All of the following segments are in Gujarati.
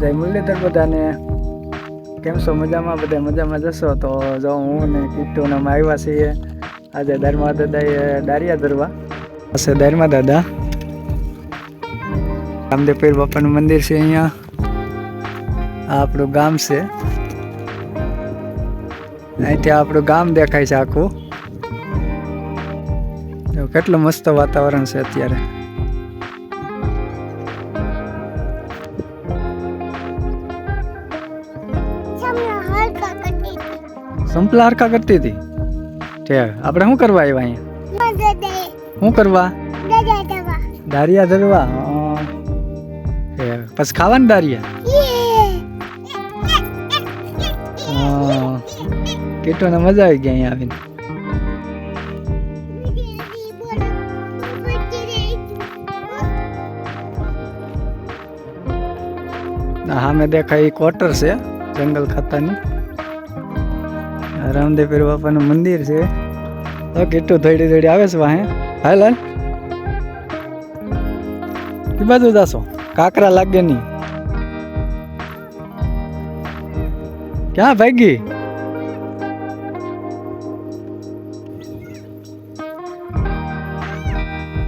જય મુરલીધર બધાને. કેમ છો? મજામાં? બધા મજામાં જશો તો જો હું ને કીટુ ને અમે આવ્યા છીએ. આજે ધર્મા દાદાએ દારિયા ધરવા હશે ધર્મા દાદા. રામદેવ પીર બાપાનું મંદિર છે અહીંયા. આ આપણું ગામ છે. અહીંથી આપણું ગામ દેખાય છે આખું. કેટલું મસ્ત વાતાવરણ છે અત્યારે. સંપલા હરખા કરતી હતી. છે, આપણે શું કરવા આવ્યા અહીંયા? શું કરવા? દારિયા ધરવા પછી ખાવાનું દારિયા? હા. કીટોને મજા આવી ગઈ અહીંયા આવીને. સામે દેખાય એ ક્વાર્ટર છે, જંગલ ખાતાની. રામદેવ પીર બાપાનું મંદિર છે. તો કેટલું થોડી થોડી આવે છે વાહે. હાલ હાલ. એ બાજુ જાશો. કાકરા લાગે નહીં. ક્યાં ભાગી?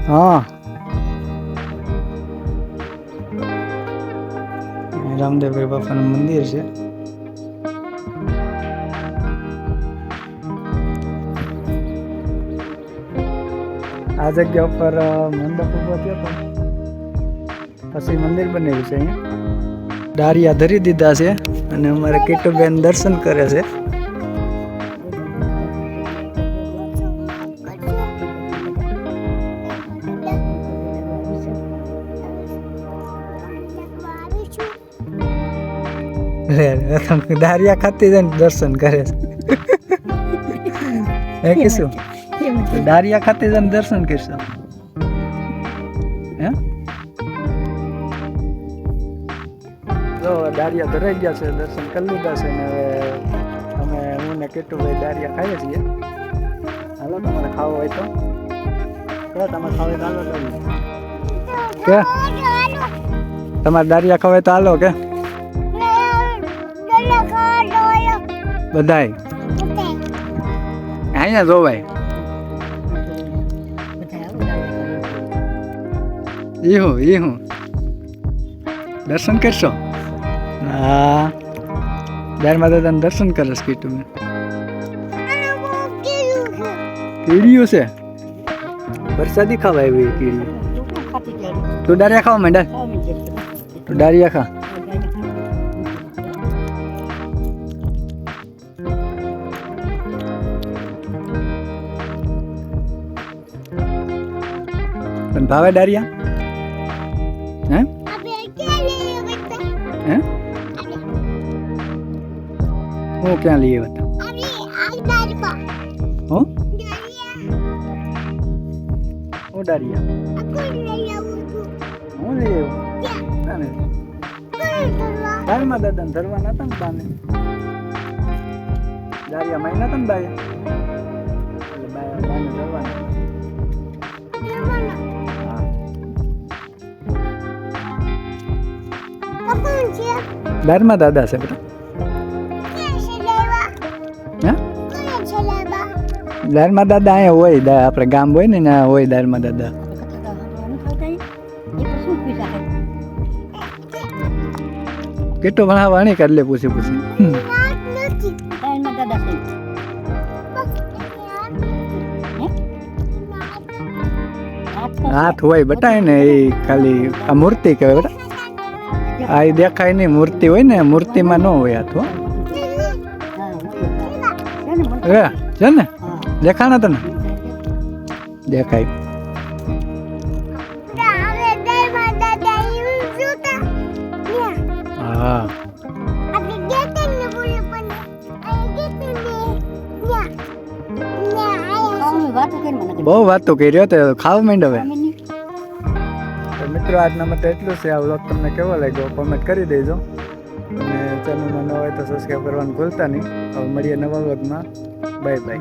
હા. રામદેવ બાપાનું મંદિર છે. આ જગ્યા ઉપર મંડપ ઊભો થયો હતો પછી મંદિર બનેલું છે અહીંયા. ડારિયા ધરી દીધા છે અને અમારે કીટુબેન દર્શન કરે છે. દારિયા ખાતી જઈને દર્શન કરે છે. હે, કીશું? દારિયા ખાતે જઈને દર્શન કરશો? હે? જો દારિયા ધરાઈ ગયા છે દર્શન કરી લીધા છે ને હવે અમે હું ને ભાઈ દારિયા ખાઈએ છીએ. હાલો તમારે ખાવો હોય તો. કે તમારે ખાવે તો હાલો. કે? તમારે દારિયા ખાવે તો હાલો કે? બધાય. અહીંયા જોવાય. ઈ હું ઈ હું દર્શન કરશો હા દારમાં દાદાને દર્શન કરસ કીટું મેં કીડીયું છે વરસાદી ખાવા આવી કીડી તું ડારિયા ખાવા માંડા તું ડારિયા ખા તને ભાવે ડારિયા હે? હે? હું ક્યાં લઈએ હતા? હો? હું ડારિયા. હું લઈ આવ્યો? ના, ના. દારમાં દાદાને ધરવાના હતા ને બાને? ડારિયા મહિના હતા ને બાએ? એટલે બાએ બાને ધરવાના દારમાં દાદા છે બેટા. દારમાં દાદા અહીંયા હોય આપણે ગામ હોય ને ના હોય દારમાં દાદા. કેટલો ભણા વાણી કરી લે પૂછી પૂછી. હાથ હોય બટા ને, એ ખાલી આ મૂર્તિ કહેવાય બેટા. આ એ દેખાય નહીં મૂર્તિ હોય ને મૂર્તિમાં ન હોય હાથ હો હે છે ને દેખાણા તને દેખાય હા બહુ વાતો કરી રહ્યો તો ખાવા માંડ હવે તો મિત્રો, આજના માટે એટલું છે. આ વ્લોગ તમને કેવો લાગ્યો કોમેન્ટ કરી દેજો. અને ચેનલમાં ન હોય તો સબસ્ક્રાઈબ કરવાનું ભૂલતા નહીં. હવે મળીએ નવા વ્લોગમાં બાય બાય